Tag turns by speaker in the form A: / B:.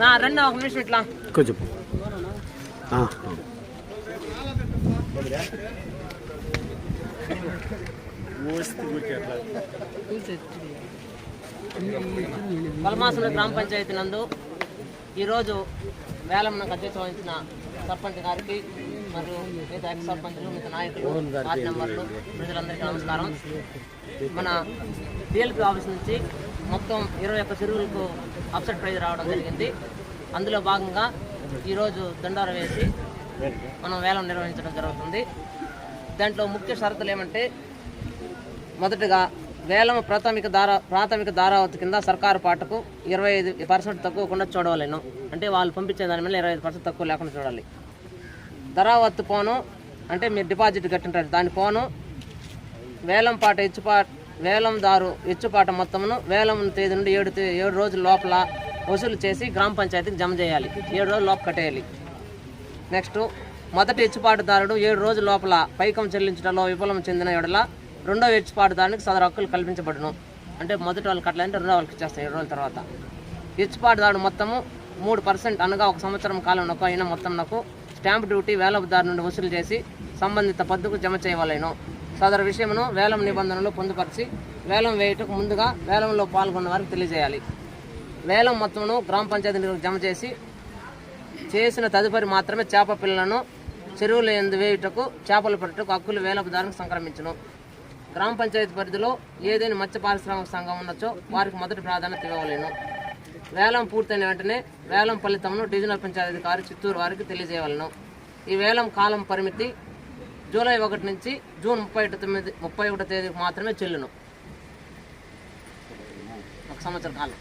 A: నా రెండు ఒక నిమిషం ఇట్లా.
B: కొంచెం. ఆ.
A: పలమాసన గ్రామ పంచాయతీ నందు ఈరోజు వేలంకు అధ్యక్షత వహించిన సర్పంచ్ గారికి మరియు మిగతా ఎక్స్ సర్పంచ్లు మిగతా నాయకులు వార్డు మెంబర్లు ప్రజలందరికీ నమస్కారం. మన డిఎల్పి ఆఫీస్ నుంచి మొత్తం ఇరవై ఒక్క చెరువులకు అప్సెట్ ప్రైజ్ రావడం జరిగింది. అందులో భాగంగా ఈరోజు దండార వేసి మనం వేలం నిర్వహించడం జరుగుతుంది. దాంట్లో ముఖ్య షరతులు ఏమంటే మొదటగా వేలం ప్రాథమిక ధార ప్రాథమిక ధారావతి కింద సర్కారు పాటకు ఇరవై ఐదు పర్సెంట్ తక్కువకుండా చూడవలేను. అంటే వాళ్ళు పంపించే దాని మీద ఇరవై ఐదు పర్సెంట్ తక్కువ లేకుండా చూడాలి. ధరావత్తు పోను అంటే మీరు డిపాజిట్ కట్టింటారు. దాని పోను వేలం పాట హెచ్చుపాట వేలందారు ఇచ్చుపాట మొత్తమును వేలం తేదీ నుండి ఏడు ఏడు రోజుల లోపల వసూలు చేసి గ్రామ పంచాయతీకి జమ చేయాలి. ఏడు రోజుల లోపు కట్టేయాలి. నెక్స్ట్ మొదటి ఇచ్చుపాటుదారుడు ఏడు రోజుల లోపల పైకం చెల్లించడంలో విఫలం చెందిన ఎడల రెండో ఇచ్చుపాటుదారునికి సదరు హక్కులు కల్పించబడును. అంటే మొదటి వాళ్ళు కట్టాలంటే రెండో వాళ్ళకి ఇచ్చేస్తాయి ఏడు రోజుల తర్వాత. ఇచ్చుపాటుదారుడు మొత్తము మూడు పర్సెంట్ అనగా ఒక సంవత్సరం కాలంలో అయిన మొత్తంనకు స్టాంప్ డ్యూటీ వేలదారు నుండి వసూలు చేసి సంబంధిత పద్దుకు జమ చేయవలేను. సదరు విషయమును వేలం నిబంధనలు పొందుపరిచి వేలం వేయుటకు ముందుగా వేలంలో పాల్గొన్న వారికి తెలియజేయాలి. వేలం మొత్తమును గ్రామ పంచాయతీ నిధులకు జమ చేసి చేసిన తదుపరి మాత్రమే చేప పిల్లలను చెరువుల ఎందు వేయుటకు చేపలు పట్టుటకు హక్కులు వేలపుదారునికి సంక్రమించను. గ్రామ పంచాయతీ పరిధిలో ఏదైనా మత్స్య పారిశ్రామిక సంఘం ఉన్నచో వారికి మొదటి ప్రాధాన్యత ఇవ్వలేను వేలం పూర్తయిన వెంటనే వేలం ఫలితమును డివిజనల్ పంచాయతీధికారి చిత్తూరు వారికి తెలియజేయవలను. ఈ వేలం కాలం పరిమితి జూలై ఒకటి నుంచి జూన్ ముప్పై ఒకటి తొమ్మిది ముప్పై ఒకటో తేదీకి మాత్రమే చెల్లును. ఒక సంవత్సర కాలం.